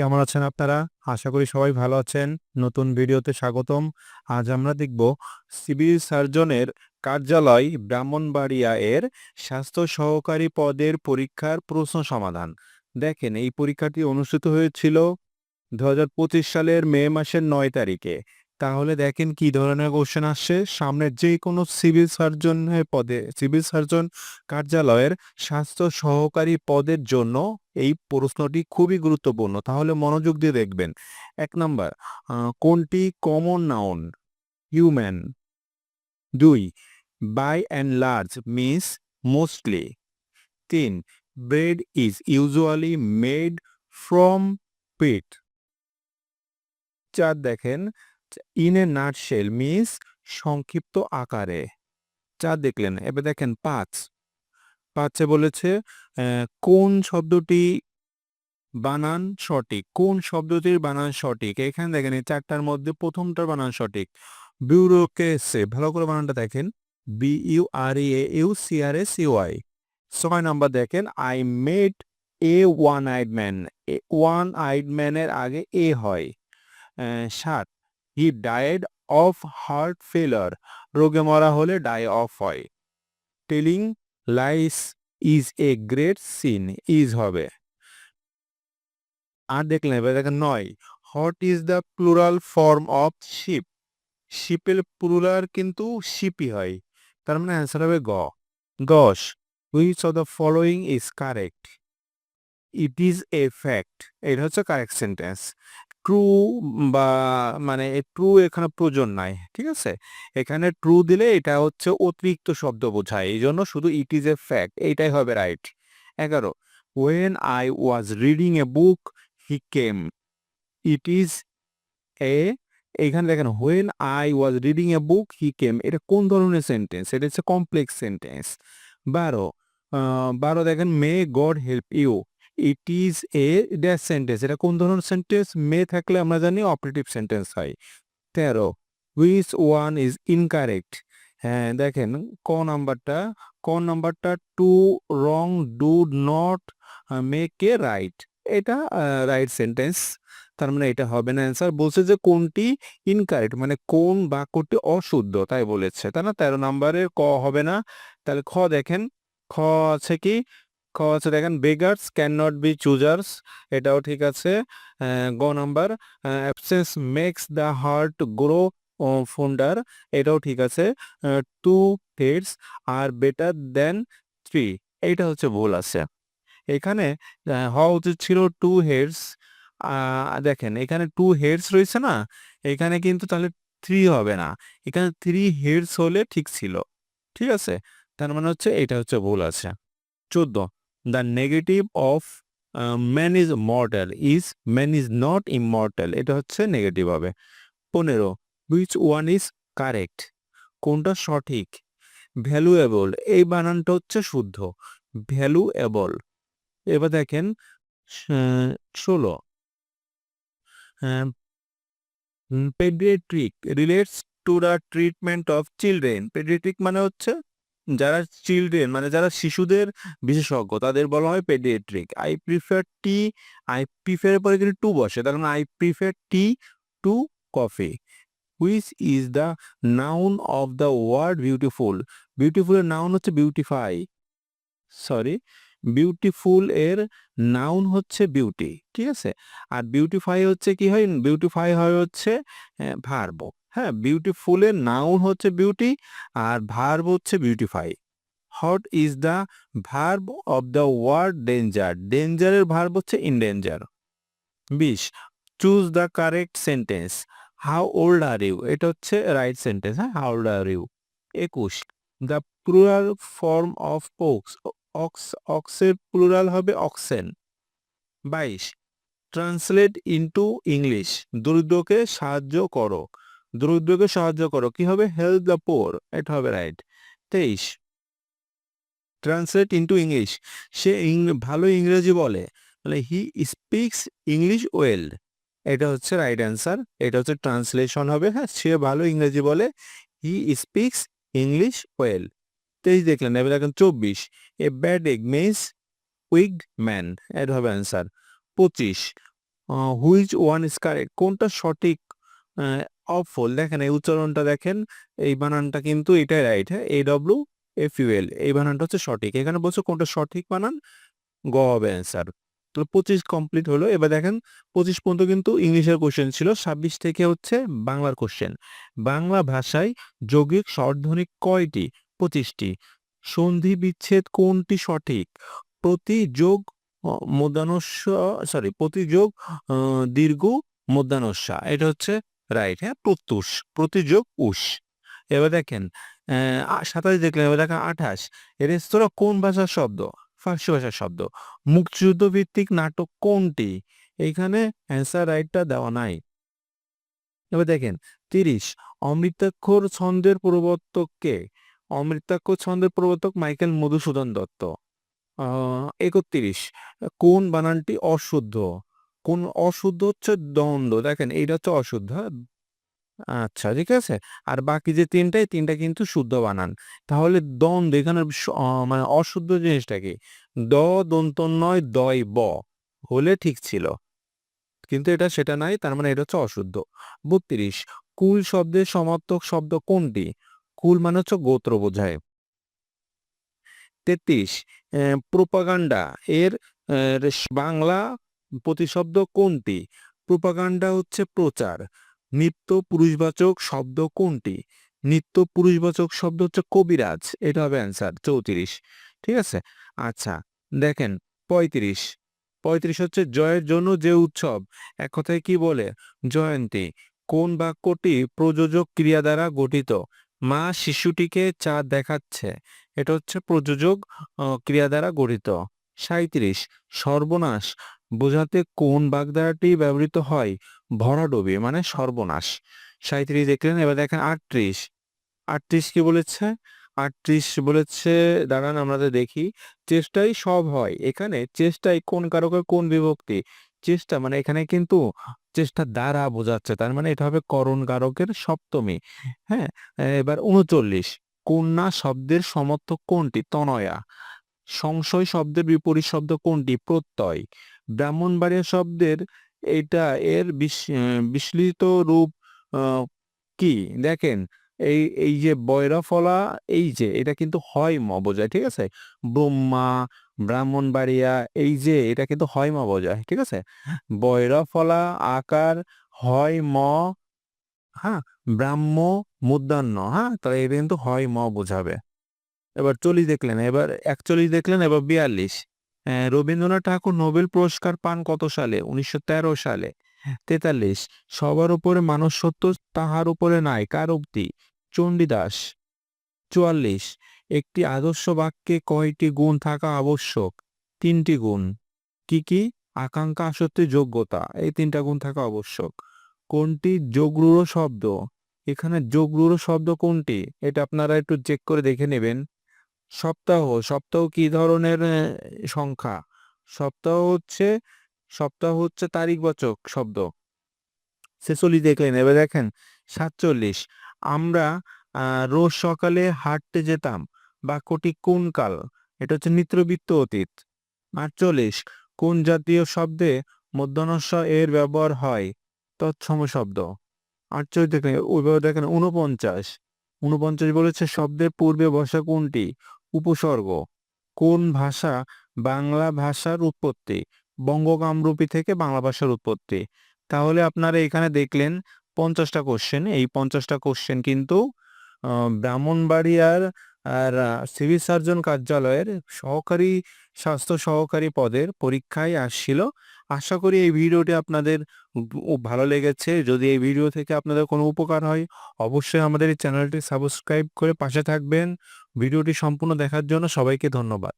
কেমন আছেন আপনারা? আশা করি সবাই ভালো আছেন। নতুন ভিডিওতে স্বাগতম। আজ আমরা দেখব সিভিল সার্জনের কার্যালয় ব্রাহ্মণবাড়িয়া এর স্বাস্থ্য সহকারী পদের পরীক্ষার প্রশ্ন সমাধান। দেখেন, এই পরীক্ষাটি অনুষ্ঠিত হয়েছিল দু হাজার পঁচিশ সালের মে মাসের নয় তারিখে। তাহলে দেখেন কি ধরনের কোশ্চেন আসছে। সামনের যে কোনো সিভিল সার্জনের পদে সিভিল সার্জন কার্যালয়ের স্বাস্থ্য সহকারী পদের জন্য এই প্রশ্নটি খুবই গুরুত্বপূর্ণ। তাহলে মনোযোগ দিয়ে দেখবেন। এক নাম্বার কোনটি কমন নাউন হিউম্যান দুই by and large miss mostly তিন bread is usually made from pit চার দেখেন ইন এ নাটশেল মিস সংক্ষিপ্ত আকারে। চার দেখলেন, এবার দেখেন পাঁচ। পাঁচে বলেছে কোন শব্দটি বানান সঠিক? কোন শব্দটির বানান সঠিক? এখানে দেখেন, এই চারটার মধ্যে প্রথমটার বানান সঠিক। বিউরোকেসে ভালো করে বানানটা দেখেন। B U R A U C R S U I ছয় নাম্বার দেখেন I made a one eyed man one eyed ম্যানের আগে এ হয়। সাত। হি ডায়েড অফ হার্ট ফেলার রোগে মরা হলে ডাই অফ হয়। Telling lies is a great sin is হবে। আর দেখলেন এবার দেখেন নয়। What is the plural form of ship শিপের plural কিন্তু শিপই হয়। তার মানে অ্যান্সার হবে গ। দশ which of the following is correct it is a fact এটা হচ্ছে কারেক্ট সেন্টেন্স ট্রু বা মানে ট্রু এখানে প্রয়োজন নাই, ঠিক আছে? এখানে ট্রু দিলে এটা হচ্ছে অতিরিক্ত শব্দ বোঝায়। এই জন্য শুধু ইট ইজ এ ফ্যাক্ট এইটাই হবে রাইট এগারো when I was reading a book he came it is a এইখানে দেখেন when I was reading a book he came এটা কোন ধরনের সেন্টেন্স এটা হচ্ছে কমপ্লেক্স সেন্টেন্স বারো বারো দেখেন may God help you it is a dash sentence এটা কোন ধরনের সেন্টেন্স মে থাকলে আমরা জানি অপারেটিভ সেন্টেন্স হয়। তেরো হুইচ ওয়ান ইজ ইনকারেক্ট হ্যাঁ দেখেন, ক নাম্বারটা ক নাম্বারটা two wrong do not make a right এটা রাইট সেন্টেন্স তার মানে এটা হবে না অ্যান্সার বলছে যে কোনটি ইনকারেক্ট মানে কোন বাক্যটি অশুদ্ধ, তাই বলেছে। তাই না? তেরো নাম্বারের ক হবে না। তাহলে খ দেখেন, খ আছে কি? খ আছে দেখেন beggars can not be choosers এটাও ঠিক আছে। গ number absence makes the heart grow fonder এটাও ঠিক আছে। Two heads are better than three এইটা হচ্ছে ভুল আছে। এখানে হওয়া উচিত ছিল টু হেডস দেখেন, এখানে টু হেডস রয়েছে না, এখানে কিন্তু তাহলে থ্রি হবে না, এখানে থ্রি হেডস হলে ঠিক ছিল, ঠিক আছে? তার মানে হচ্ছে এটা হচ্ছে ভুল আছে। চোদ্দ the negative of man is mortal is man is not immortal এটা হচ্ছে নেগেটিভ হবে। পনেরো হুইচ ওয়ান ইজ কারেক্ট কোনটা সঠিক? ভ্যালুয়েবল এই বানানটা হচ্ছে শুদ্ধ। ভ্যালুয়েবল এবার দেখেন ষোলো। Paediatric relates to the treatment of children paediatric মানে হচ্ছে যারা চিলড্রেন মানে যারা শিশুদের বিশেষজ্ঞ, তাদের বলা হয় paediatric I prefer tea I prefer পরে কিন্তু টু বসে, তার মানে I prefer tea to coffee which is the noun of the word beautiful বিউটিফুলের noun হচ্ছে বিউটিফাই সরি বিউটিফুল এর নাউন হচ্ছে বিউটি ঠিক আছে? আর বিউটিফাই হচ্ছে কি হয়? বিউটিফাই হয় হচ্ছে ভার্ব হ্যাঁ বিউটিফুলের নাউন হচ্ছে বিউটি আর ভার্ব হচ্ছে beautify what is the verb of the word danger ডেঞ্জারের verb হচ্ছে ইন ডেঞ্জার বিশ choose the correct sentence how old are you এটা হচ্ছে রাইট সেন্টেন্স হ্যাঁ হাউ ওল্ড আর ইউ একুশ। The plural form of ox ox অক্সের plural হবে oxen বাইশ। Translate into English দরিদ্রকে সাহায্য করো। দরিদ্রকে সাহায্য করো। কি হবে? হেল্প দ্য পোর এটা হবে রাইট তেইশ। ট্রান্সলেট ইন্টু ইংলিশ সে ভালো ইংরেজি বলে। মানে হি স্পিক্স ইংলিশ ওয়েল এটা হচ্ছে রাইট অ্যান্সার এটা হচ্ছে ট্রান্সলেশন হবে। হ্যাঁ সে ভালো ইংরেজি বলে। হি স্পিক্স ইংলিশ ওয়েল তেইশ দেখলেন। এবার দেখেন চব্বিশ। A bad egg means wicked man এটা হবে অ্যান্সার পঁচিশ। হুইচ ওয়ান ইজ কারেক্ট কোনটা সঠিক? অফল দেখেন, এই উচ্চারণটা দেখেন, এই বানানটা কিন্তু এটাই রাইট হ্যাঁ? এ ডব্লিউ এফ ইউএল এই বানানটা হচ্ছে সঠিক। এখানে বলছে কোনটা সঠিক বানান? গ হবে অ্যান্সার তো পঁচিশ কমপ্লিট হলো। এবার দেখেন, পঁচিশ পর্যন্ত কিন্তু ইংলিশের কোশ্চেন ছিল। ছাব্বিশ থেকে হচ্ছে বাংলার কোশ্চেন বাংলা ভাষায় যৌগিক স্বরধ্বনি কয়টি? পঁচিশটি। সন্ধি বিচ্ছেদ কোনটি সঠিক? প্রতি যোগ মধ্যানস্য সরি, প্রতি যোগ দীর্ঘ মধ্যানস্যা এটা হচ্ছে রাইট হ্যাঁ প্রত্যুষ প্রতিযোগ উষ এবার দেখেন সাতাশ দেখলেন, এবার দেখেন আঠাশ। রেস্তোরাঁ কোন ভাষার শব্দ? ফার্সি ভাষার শব্দ। মুক্তিযুদ্ধ ভিত্তিক নাটক কোনটি? এইখানে অ্যান্সার রাইটটা দেওয়া নাই। এবার দেখেন, তিরিশ, অমৃতাক্ষর ছন্দের প্রবর্তক কে? অমৃতাক্ষর ছন্দের প্রবর্তক মাইকেল মধুসূদন দত্ত। একত্রিশ, কোন বানানটি অশুদ্ধ? কোন অশুদ্ধ হচ্ছে দ্বন্দ্ব। দেখেন, এইটা হচ্ছে অশুদ্ধ হ্যাঁ? আচ্ছা ঠিক আছে? আর বাকি যে তিনটাই, তিনটা কিন্তু শুদ্ধ বানান। তাহলে দ্বন্দ্ব এখানে মানে অশুদ্ধ জিনিসটা কি? দ দন্ত নয় দয়, ব হলে ঠিক ছিল। কিন্তু এটা সেটা নাই, তার মানে এটা হচ্ছে অশুদ্ধ। বত্রিশ, কুল শব্দের সমার্থক শব্দ কোনটি? কুল মানে হচ্ছে গোত্র বোঝায়। তেত্রিশ প্রোপাগান্ডা এর বাংলা প্রতিশব্দ কোনটি? প্রোপাগান্ডা হচ্ছে প্রচার। নিত্য পুরুষবাচক শব্দ কোনটি? নিত্য পুরুষবাচক শব্দ হচ্ছে কবিরাজ। এটা হবে অ্যান্সার চৌত্রিশ। ঠিক আছে? আচ্ছা দেখেন, পঁয়ত্রিশ। পঁয়ত্রিশ হচ্ছে জয়ের জন্য যে উৎসব। এক কথায় কি বলে? জয়ন্তী। কোন বাক্যটি প্রযোজক ক্রিয়া দ্বারা গঠিত? মা শিশুটিকে চাঁদ দেখাচ্ছে। এটা হচ্ছে প্রযোজক ক্রিয়া দ্বারা গঠিত। সাঁইত্রিশ, সর্বনাশ। বোঝাতে কোন বাগধারাটি ব্যবহৃত হয়? ভরাডুবি মানে সর্বনাশ। সাঁইত্রিশ দেখলেন, এবার দেখেন আটত্রিশ। আটত্রিশ কি বলেছে? আটত্রিশ বলেছে, দাঁড়ান আমরা দেখি, চেষ্টাই সব হয়। এখানে চেষ্টাই কোন কারকের কোন বিভক্তি? চেষ্টা মানে এখানে কিন্তু চেষ্টা দ্বারা বোঝাচ্ছে, তার মানে এটা হবে করণ কারকের সপ্তমী। হ্যাঁ এবার উনচল্লিশ। কন্যা শব্দের সমর্থক কোনটি? তনয়া। সংশয় শব্দের বিপরীত শব্দ কোনটি? প্রত্যয়। ব্রাহ্মণবাড়িয়া শব্দের এটা এর বিশ্লিত রূপ কি? দেখেন, এই এই যে বৈরফলা, এই যে, এটা কিন্তু হয় ম বোঝায় ঠিক আছে? ব্রহ্মা, ব্রাহ্মণবাড়িয়া, এই যে, এটা কিন্তু হয় ম বোঝায় ঠিক আছে? বৈরফলা আকার হয় ম হ্যাঁ? ব্রাহ্ম মূর্ধন্য হ্যাঁ? তাহলে এটা কিন্তু হয় ম বোঝাবে। এবার চল্লিশ দেখলেন, এবার একচল্লিশ দেখলেন, এবার বিয়াল্লিশ। রবীন্দ্রনাথ ঠাকুর নোবেল পুরস্কার পান কত সালে? উনিশশো তেরো সালে। তেতাল্লিশ, সবার উপরে মানুষ সত্য, তাহার উপরে নাই। কার উক্তি? চণ্ডীদাস। চুয়াল্লিশ, একটি আদর্শ বাক্যে কয়টি গুণ থাকা আবশ্যক? তিনটি গুণ। কি কি? আকাঙ্ক্ষা, আসক্তি, যোগ্যতা। এই তিনটা গুণ থাকা আবশ্যক। কোনটি? যোগরূঢ় শব্দ। এখানে যোগরূঢ় শব্দ কোনটি? এটা আপনারা একটু চেক করে দেখে নেবেন। সপ্তাহ সপ্তাহ কি ধরনের সংখ্যা? সপ্তাহ হচ্ছে সপ্তাহ হচ্ছে তারিখবাচক শব্দ। ছেচল্লিশ দেখলেন এবার দেখেন সাতচল্লিশ। আমরা আহ, রোজ সকালে হাঁটতে যেতাম বাক্যটি কোন কাল? এটা হচ্ছে নিত্যবৃত্ত অতীত। আটচল্লিশ কোন জাতীয় শব্দে মধ্যাহ্নস্ব এর ব্যবহার হয়? তৎসম শব্দ। আটচল্লিশ দেখেন ওইভাবে দেখেন উনপঞ্চাশ উনপঞ্চাশ বলেছে শব্দের পূর্বে বসা কোনটি? উপসর্গ। কোন ভাষা বাংলা ভাষার উৎপত্তি? বঙ্গকামরূপী থেকে বাংলা ভাষার উৎপত্তি। তাহলে আপনারা এখানে দেখলেন পঞ্চাশটা কোশ্চেন এই পঞ্চাশটা কোশ্চেন কিন্তু ব্রাহ্মণবাড়িয়ার আর সিভিল সার্জন কার্যালয়ের সহকারী, স্বাস্থ্য সহকারী পদের পরীক্ষায় আসছিল। আশা করি এই ভিডিওটি আপনাদের ভালো লেগেছে। যদি এই ভিডিও থেকে আপনাদের কোনো উপকার হয়, অবশ্যই আমাদের এই চ্যানেলটি সাবস্ক্রাইব করে পাশে থাকবেন। ভিডিওটি সম্পূর্ণ দেখার জন্য সবাইকে ধন্যবাদ।